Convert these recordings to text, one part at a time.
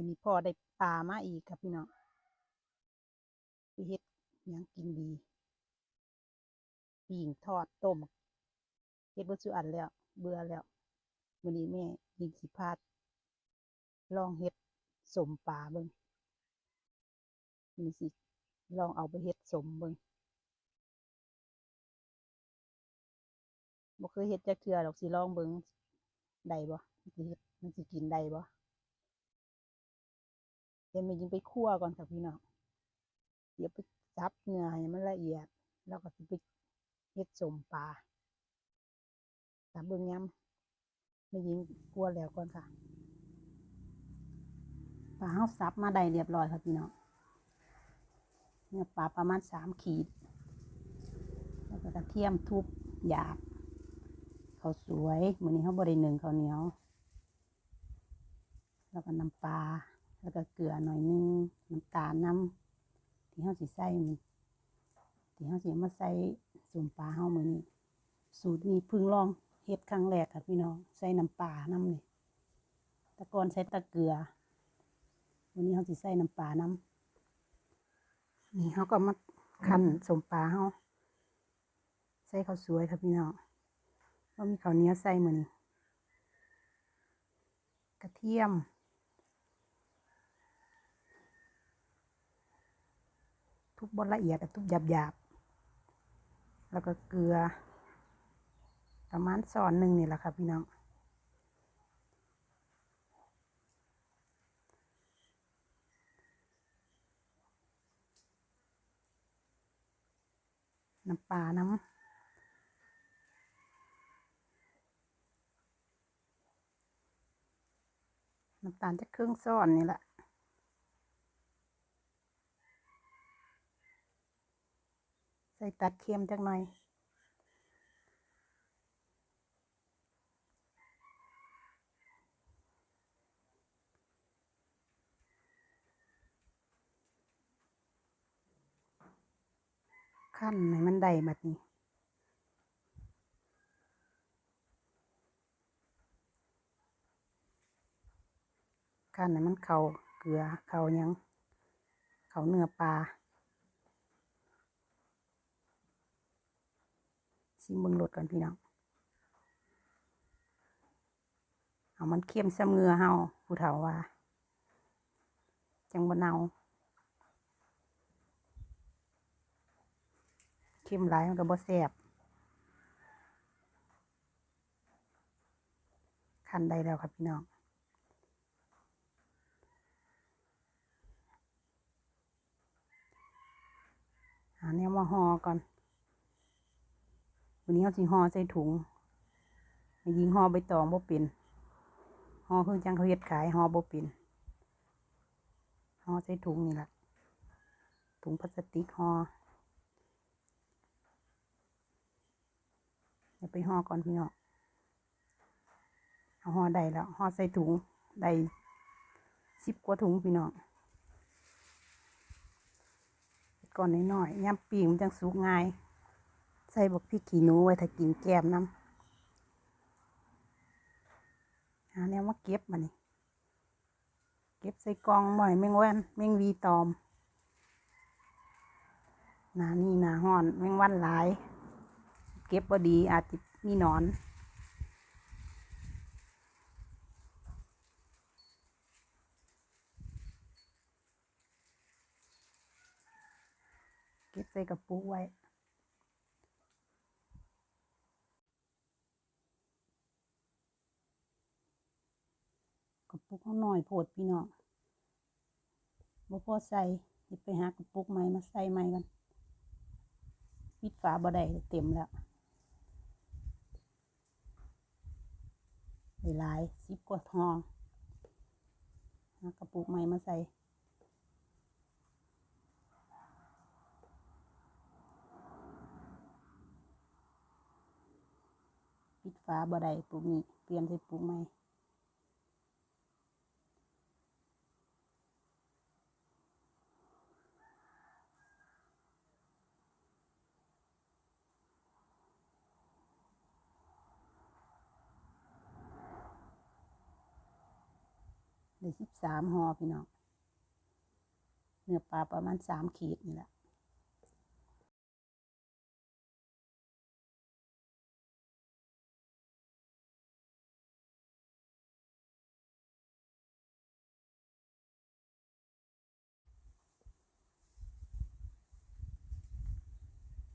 วันนี้พ่อได้ปลามาอีกครับพี่น้องไปเฮ็ดยังกินดีปิ่งทอดต้มเฮ็ดบ่สุอันแล้ว เบื่อแล้ววันนี้แม่ยิงสิพาดลองเฮ็ดสมปลาเบิ่งวันนี้สิลองเอาไปเฮ็ดสมเบิ่งบ่เคยเฮ็ดจักเทื่อดอกสิลองเบิ่งได้บ่มันสิเฮ็ดมันสิกินได้บ่ เดี๋ยวแม่ยิงไปคั่วก่อนค่ะพี่น้องเดี๋ยวไปซับเนื้อให้มันละเอียด แล้วก็ไปเฮ็ดสมปลาตามเบิ่งยำแม่ยิงคั่วแล้วก่อนค่ะปลาเฮาซับมาได้เรียบร้อยค่ะพี่น้องเนื้อปลาประมาณสามขีด แล้วก็กระเทียมทุบหยาบเขาสวยมือนี้เฮาบ่ได้นึ่งเขาเหนียว แล้วก็น้ำปลา แล้วก็เกลือหน่อยนึงน้ำตาลน้ำที่เฮาสิใส่มันที่เฮาสิมาใส่สุ่มปลาเฮามื้อนี้สูตรนี้เพิ่งลองเฮ็ดครั้งแรกค่ะพี่น้องใส่น้ำปลาน้ำนี่ต่ก่อนใส่ตะเกลือวันนี้เฮาสิใส่น้ำปลาน้ำนี่เฮาก็มาคั่นสมปลาเฮาใส่ข้าวสวยค่ะพี่น้องว่ามีข้าวเหนียวใส่มื้อนี้กระเทียม ทุบบดละเอียดอะทุบหยาบๆแล้วก็เกลือ ประมาณซอนหนึ่งนี่แหละค่ะพี่น้องน้ำปลาน้ำน้ำตาลจะครึ่งซ้อนนี่แหละ ใส่ตัดเค็มจักหน่อย ขั้นให้มันได้แบบนี้ขั้นให้มันเข้าเกลือเข้ายังเข้าเนื้อปลาิมเบิ่งรสก่อนพี่น้องเอามันเค็มซ้ำเงือเฮาผู้เฒ่าว่า จังบ่เนาเค็มหลายมันก็บ่แซ่บคันได้แล้วครับพี่น้องหาแนวมาห่อก่อน วันนี้เขาสิห่อใส่ถุงยิงห่อใบตองบ่เป็นห่อคือจังเขาเฮ็ดขายห่อบ่เป็นห่อใส่ถุงนี่แหละถุงพลาสติกห่อเดี๋ยวไปห่อก่อนพี่น้องเอาห่อได้แล้วห่อใส่ถุงได้สิบกว่าถุงพี่น้องก่อนน้อยๆย่ำปีงมันจังสุกง่าย ใส่บักพริกขี้หนูไว้ถ้ากินแกมน้ำหาแนวมาเก็บมานี่เก็บใส่กองบ่อยแมงวันแมงวีตอมหนานี่หนาห้อนแมงวันหลาย เก็บบ่ดีอาจจะมีนอนเก็บใส่กระปุกไว้ กระ ปุกเขาหน่อยโพดพี่น้องบ่พอใส่เดี๋ยวไปหากระปุกใหม่มาใส่ใหม่กันปิดฝาบ่ได้เต็มแล้วหลายสิบกว่าทองหากระปุกใหม่มาใส่ปิดฝาบ่ได้ปุกนี้เปลี่ยนใส่ปุกใหม่ ได้สิบสามหอพี่น้องเนื้อปลาประมาณสามขีดนี่แหละ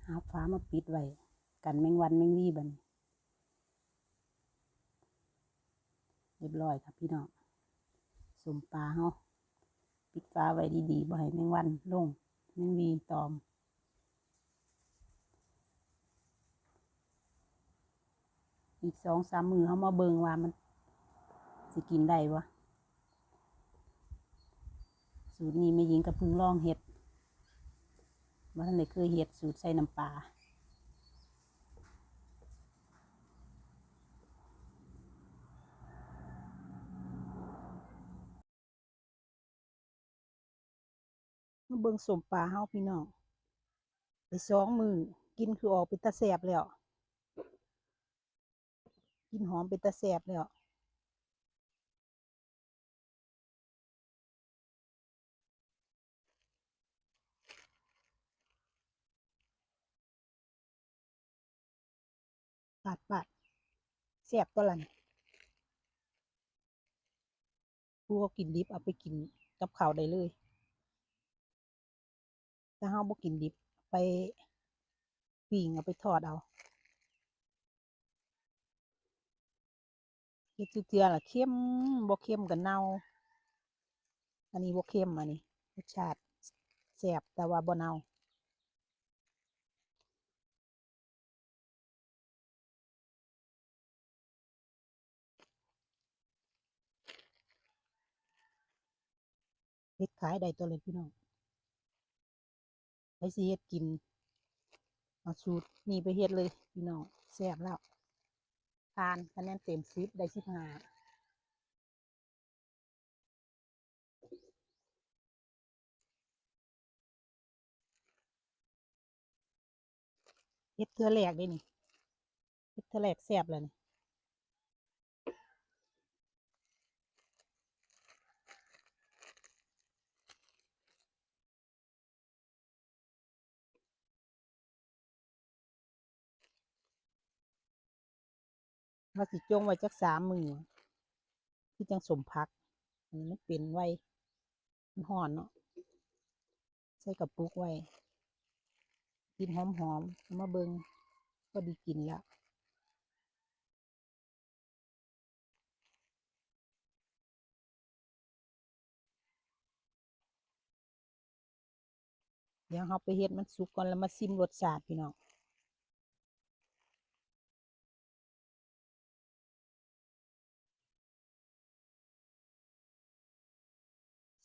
หาฟ้ามาปิดไว้ กันแมงวันแมงวีบันเรียบร้อยครับพี่น้อง สมปลาเฮาปิดฟ้าไว้ดีๆบ่ให้แมงวันลงแมงวีตอมอีกสองสามมือเขามาเบิงว่ามันสิกินได้วะสูตรนี้ไม่ยิงกับพึ่งลองเห็ดว่าท่านได้เคยเห็ดสูตรใส่น้ำปลา มาเบิงสมปลาเฮาพี่น้องไปสองมือกินคือออกเป็นตาแสบแล้ว กินหอมเป็นตาแสบแล้วปาดปาดแสบตัวละนี่ผู้เขากินดิบเอาไปกินกับข้าวได้เลย ถ้าเฮาบ่กินดิบ ไปปิ้งเอาไปทอดเอาเฮ็ดเทื่อๆล่ะเค็มบ่เค็มก็เน่า อันนี้บ่เค็มอันนี้รสชาติแซ่บแต่ว่าบ่เน่าเฮ็ดขายได้ตัวเลยพี่น้อง ไปสิเฮ็ดกินเอาสูตรนี่ไปเฮ็ดเลยพี่น้องแซ่บแล้วทานคะแนนเต็มสิบได้สิบห้าเฮ็ดเทือแรกเด้นี่เฮ็ดเทือแรกแซ่บเลยนี่ ว่าสิจงไว้จักสามมือคือจังสมพักอันนี้มันเป็นไว้มันห่อนเนาะใส่กระปุกไว้ กินหอมๆเอามาเบิงก็ดีกินแล้วเดี๋ยวเราไปเฮ็ดมันสุกก่อนแล้วมาซิมรสชาติพี่น้อง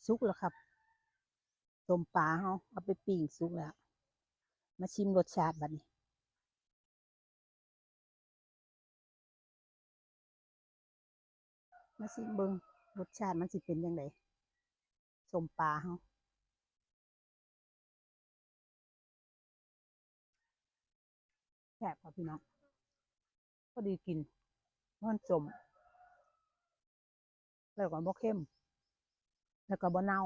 สุกแล้วครับต้มปลาเฮาเอาไปปิ้งสุกแล้ว มาชิมรสชาติบัดนี้มาชิมเบิงรสชาติมันสิเป็นยังไงสมปลาเฮาแซ่บครับพี่น้องก็ดีกินมันสมแล้วก็บ่เข้ม แล้วก็บ่เน่า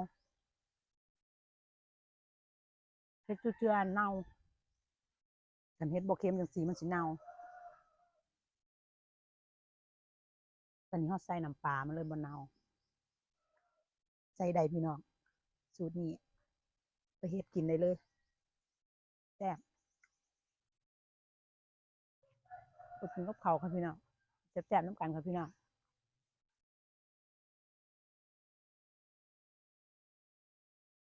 เฮ็ดเจือๆเน่าคันเฮ็ดบ่เค็มจังซี่มันสิเน่าตอนนี้เฮาใส่น้ำปลามันเลยบ่เน่าใส่ได้พี่น้องสูตรนี้ไปเฮ็ดกินได้เลยแซ่บกินกับข้าครับพี่น้องแซ่บๆน้ำกันครับพี่น้อง